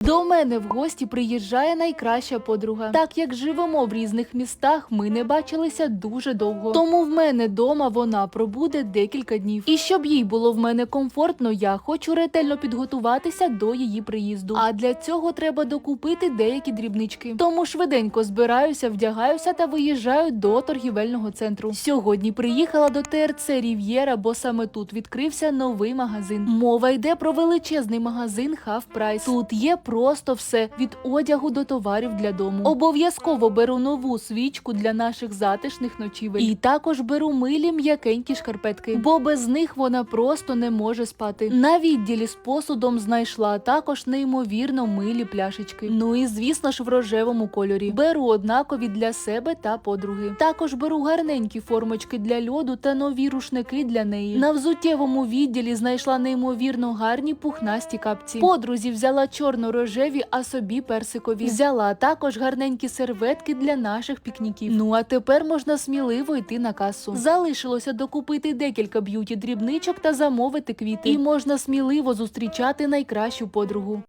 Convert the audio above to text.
До мене в гості приїжджає найкраща подруга. Так як живемо в різних містах, ми не бачилися дуже довго. Тому в мене дома вона пробуде декілька днів. І щоб їй було в мене комфортно, я хочу ретельно підготуватися до її приїзду. А для цього треба докупити деякі дрібнички. Тому швиденько збираюся, вдягаюся та виїжджаю до торгівельного центру. Сьогодні приїхала до ТРЦ Рів'єра, бо саме тут відкрився новий магазин. Мова йде про величезний магазин Half Price. Тут є просто все від одягу до товарів для дому. Обов'язково беру нову свічку для наших затишних ночівель. І також беру милі м'якенькі шкарпетки, бо без них вона просто не може спати. На відділі з посудом знайшла також неймовірно милі пляшечки. Ну і звісно ж в рожевому кольорі. Беру однакові для себе та подруги. Також беру гарненькі формочки для льоду та нові рушники для неї. На взуттєвому відділі знайшла неймовірно гарні пухнасті капці. Подрузі взяла чорно-рожеві, а собі персикові. Взяла також гарненькі серветки для наших пікніків. Ну а тепер можна сміливо йти на касу. Залишилося докупити декілька б'юті дрібничок та замовити квіти. І можна сміливо зустрічати найкращу подругу.